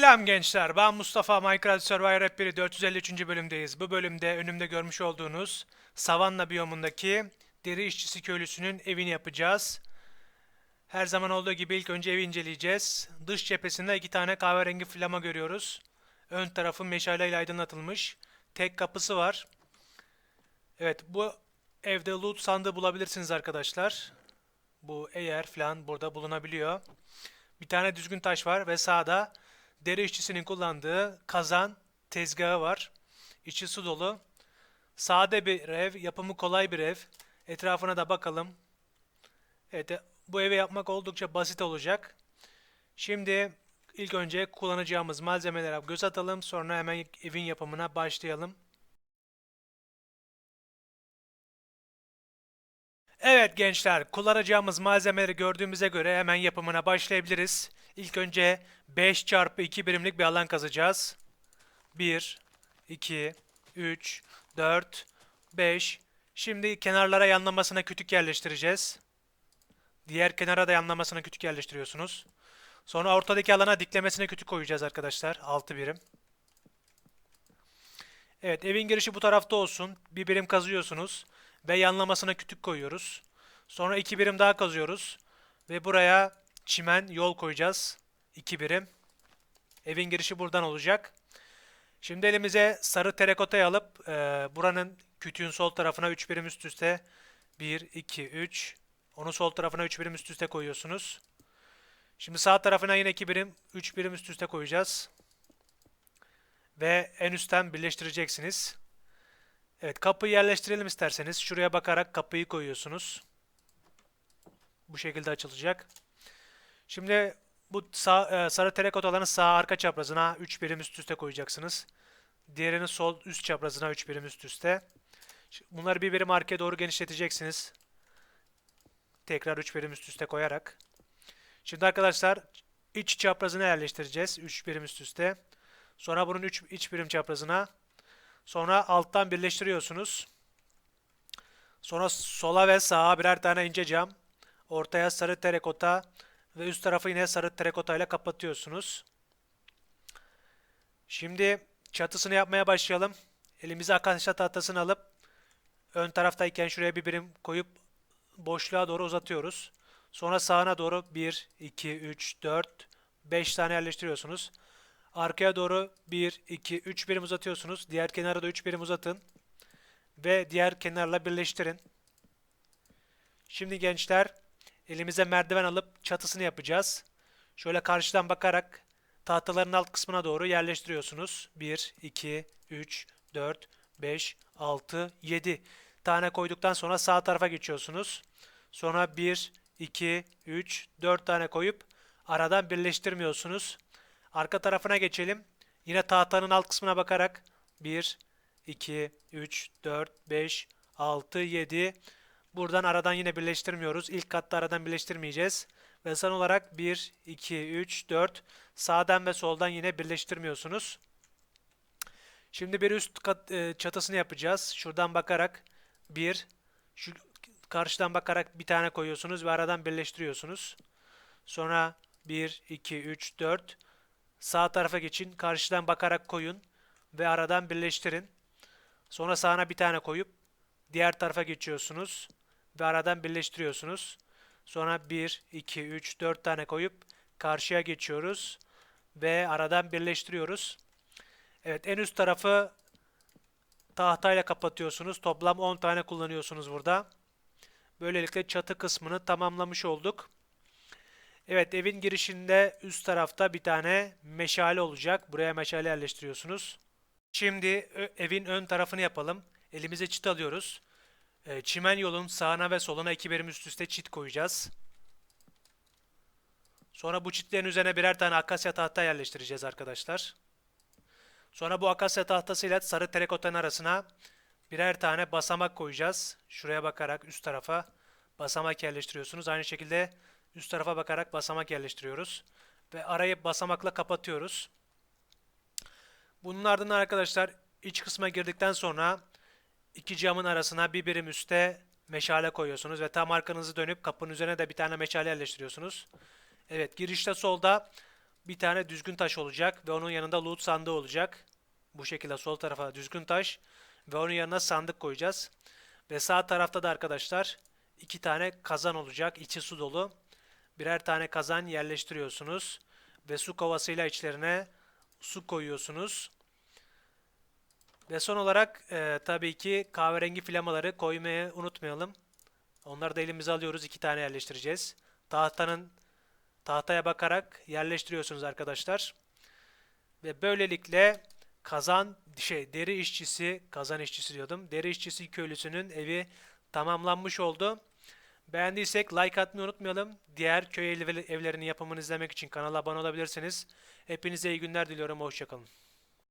Selam gençler, ben Mustafa Minecraft Survivor 1 453. bölümdeyiz. Bu bölümde önümde görmüş olduğunuz Savanna biyomundaki deri işçisi köylüsünün evini yapacağız. Her zaman olduğu gibi ilk önce evi inceleyeceğiz. Dış cephesinde iki tane kahverengi flama görüyoruz. Ön tarafı meşaleyle aydınlatılmış. Tek kapısı var. Evet, bu evde loot sandığı bulabilirsiniz arkadaşlar. Bu eğer falan burada bulunabiliyor. Bir tane düzgün taş var ve sağda deri işçisinin kullandığı kazan tezgahı var. İçi su dolu. Sade bir ev, yapımı kolay bir ev. Etrafına da bakalım. Evet, e, bu evi yapmak oldukça basit olacak. Şimdi ilk önce kullanacağımız malzemelere göz atalım. Sonra hemen evin yapımına başlayalım. Evet gençler, kullanacağımız malzemeleri gördüğümüze göre hemen yapımına başlayabiliriz. İlk önce 5 çarpı 2 birimlik bir alan kazacağız. 1, 2, 3, 4, 5. Şimdi kenarlara yanlamasına kütük yerleştireceğiz. Diğer kenara da yanlamasına kütük yerleştiriyorsunuz. Sonra ortadaki alana diklemesine kütük koyacağız arkadaşlar. 6 birim. Evet evin girişi bu tarafta olsun. Bir birim kazıyorsunuz. Ve yanlamasına kütük koyuyoruz. Sonra iki birim daha kazıyoruz. Ve buraya çimen yol koyacağız. İki birim. Evin girişi buradan olacak. Şimdi elimize sarı terakotayı alıp e, buranın kütüğün sol tarafına 3 birim üst üste 1, 2, 3 onun sol tarafına 3 birim üst üste koyuyorsunuz. Şimdi sağ tarafına yine 2 birim 3 birim üst üste koyacağız. Ve en üstten birleştireceksiniz. Evet kapıyı yerleştirelim isterseniz. Şuraya bakarak kapıyı koyuyorsunuz. Bu şekilde açılacak. Şimdi bu sağ, e, sarı terakotaların sağ arka çaprazına 3 birim üst üste koyacaksınız. Diğerini sol üst çaprazına 3 birim üst üste. Bunları bir birim arkaya doğru genişleteceksiniz. Tekrar 3 birim üst üste koyarak. Şimdi arkadaşlar iç çaprazına yerleştireceğiz. 3 birim üst üste. Sonra bunun 3 iç birim çaprazına Sonra alttan birleştiriyorsunuz. Sonra sola ve sağa birer tane ince cam. Ortaya sarı terakota ve üst tarafı yine sarı terakota ile kapatıyorsunuz. Şimdi çatısını yapmaya başlayalım. Elimize akasya tahtasını alıp ön taraftayken şuraya bir birim koyup boşluğa doğru uzatıyoruz. Sonra sağına doğru 1, 2, 3, 4, 5 tane yerleştiriyorsunuz. Arkaya doğru 1, 2, 3 birim uzatıyorsunuz. Diğer kenara da 3 birim uzatın. Ve diğer kenarla birleştirin. Şimdi gençler elimize merdiven alıp çatısını yapacağız. Şöyle karşıdan bakarak tahtaların alt kısmına doğru yerleştiriyorsunuz. 1, 2, 3, 4, 5, 6, 7 tane koyduktan sonra sağ tarafa geçiyorsunuz. Sonra 1, 2, 3, 4 tane koyup aradan birleştirmiyorsunuz. Arka tarafına geçelim. Yine tahtanın alt kısmına bakarak 1, 2, 3, 4, 5, 6, 7. Buradan aradan yine birleştirmiyoruz. İlk katta aradan birleştirmeyeceğiz. Ve son olarak 1, 2, 3, 4 sağdan ve soldan yine birleştirmiyorsunuz. Şimdi bir üst kat e, çatısını yapacağız. Şuradan bakarak 1, şu karşıdan bakarak bir tane koyuyorsunuz ve aradan birleştiriyorsunuz. Sonra 1, 2, 3, 4 Sağ tarafa geçin. Karşıdan bakarak koyun. Ve aradan birleştirin. Sonra sağına bir tane koyup diğer tarafa geçiyorsunuz. Ve aradan birleştiriyorsunuz. Sonra 1, 2, 3, 4 tane koyup karşıya geçiyoruz. Ve aradan birleştiriyoruz. Evet en üst tarafı tahtayla kapatıyorsunuz. Toplam 10 tane kullanıyorsunuz burada. Böylelikle çatı kısmını tamamlamış olduk. Evet evin girişinde üst tarafta bir tane meşale olacak. Buraya meşale yerleştiriyorsunuz. Şimdi evin ön tarafını yapalım. Elimize çit alıyoruz. E, çimen yolun sağına ve soluna iki birim üst üste çit koyacağız. Sonra bu çitlerin üzerine birer tane akasya tahta yerleştireceğiz arkadaşlar. Sonra bu akasya tahtasıyla sarı terakota'nın arasına birer tane basamak koyacağız. Şuraya bakarak üst tarafa basamak yerleştiriyorsunuz. Aynı şekilde Üst tarafa bakarak basamak yerleştiriyoruz. Ve arayı basamakla kapatıyoruz. Bunun ardından arkadaşlar iç kısma girdikten sonra iki camın arasına bir birim üste meşale koyuyorsunuz ve tam arkanızı dönüp kapının üzerine de bir tane meşale yerleştiriyorsunuz. Evet girişte solda bir tane düzgün taş olacak ve onun yanında loot sandığı olacak. Bu şekilde sol tarafa düzgün taş ve onun yanına sandık koyacağız. Ve sağ tarafta da arkadaşlar iki tane kazan olacak. içi su dolu. Birer tane kazan yerleştiriyorsunuz ve su kovasıyla içlerine su koyuyorsunuz. Ve son olarak e, tabii ki kahverengi flamaları koymayı unutmayalım. Onları da elimize alıyoruz. iki tane yerleştireceğiz. Tahtanın tahtaya bakarak yerleştiriyorsunuz arkadaşlar. Ve böylelikle kazan şey deri işçisi kazan işçisi diyordum. Deri işçisi köylüsünün evi tamamlanmış oldu. Beğendiysek like atmayı unutmayalım. Diğer köy ev- evlerinin yapımını izlemek için kanala abone olabilirsiniz. Hepinize iyi günler diliyorum. Hoşçakalın.